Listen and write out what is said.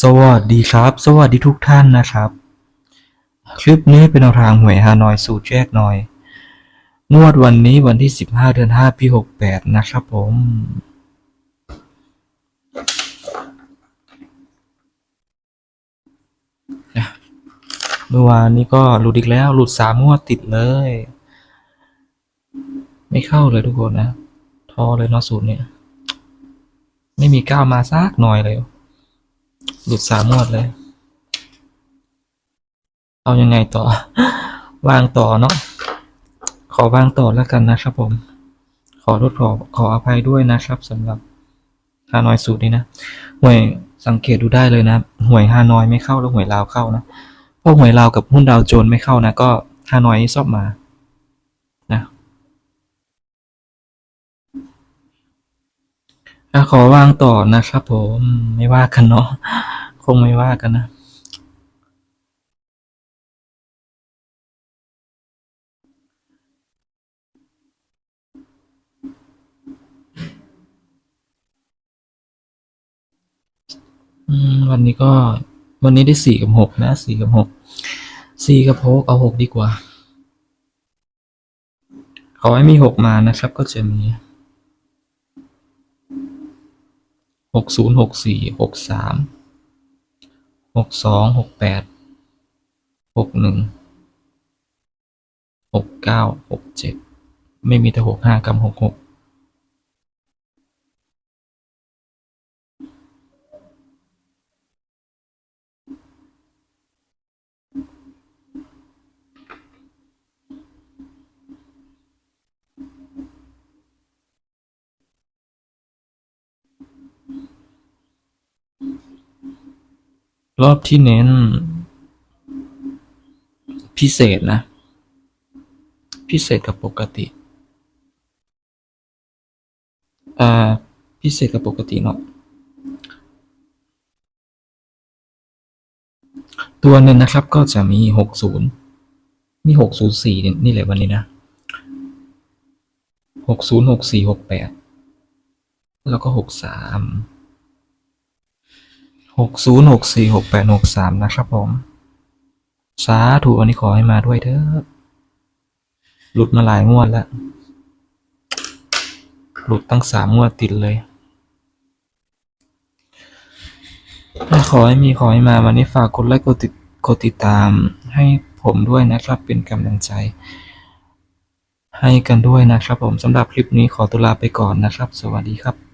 สวัสดีครับ สวัสดีทุกท่านนะครับ คลิปนี้เป็นแนวทางหวยฮานอยสูตรแยกหน่อย งวดวันนี้วันที่ 15 เดือน 5 ปี68 นะครับผม เมื่อวานนี้ก็หลุดอีกแล้ว หลุดสามงวดติดเลย ไม่เข้าเลยทุกคนนะท้อเลยเนาะสูตรเนี่ย ไม่มีก้าวมาซากหน่อยเลย หลุดสามงวดเลย เอายังไงต่อ วางต่อเนาะขอวางต่อแล้วกันนะครับผม ขอโทษขอขออภัยด้วยนะครับสำหรับฮานอยสูตรนี้นะหวยสังเกตดูได้เลยนะหวยฮานอยไม่เข้าแล้วหวยลาวเข้านะพราะหวยลาวกับหุ้นดาวโจนส์ไม่เข้านะก็ฮานอยนี่ชอบมา นะ อะขอวางต่อนะครับผมไม่ว่ากันเนาะคงไม่ว่ากันนะ วันนี้ก็วันนี้ได้สี่กับหกนะสี่กับหกสี่กับหกเอาหกดีกว่า ขอให้มีหกมานะครับก็จะมี หกศูนย์หกสี่หกสามหกสองหกแปดหกหนึ่งหกเก้าหกเจ็ดไม่มีแต่หกห้ากับหกหก รอบที่เน้น พิเศษนะ พิเศษกับปกติอ่าพิเศษกับปกติเนาะตัวหนึ่งนะครับก็จะมีหกศูนย์มีหกศูนย์สี่นี่แหละวันนี้นะหกศูนย์หกสี่หกแปดแล้วก็ห กสามหกศูนย์หกสี่หกแปดหกสามนะครับผม สาธุอันนี้ขอให้มาด้วยเถอะหลุดมาหลายงวดแล้ว หลุดตั้งสามงวดติดเลยขอให้มีขอให้มาวันนี้ฝากกดไลค์กดติดกดติดตามให้ผมด้วยนะครับเป็นกำลังใจ ให้กันด้วยนะครับผมสำหรับคลิปนี้ขอตัวลาไปก่อนนะครับ สวัสดีครับ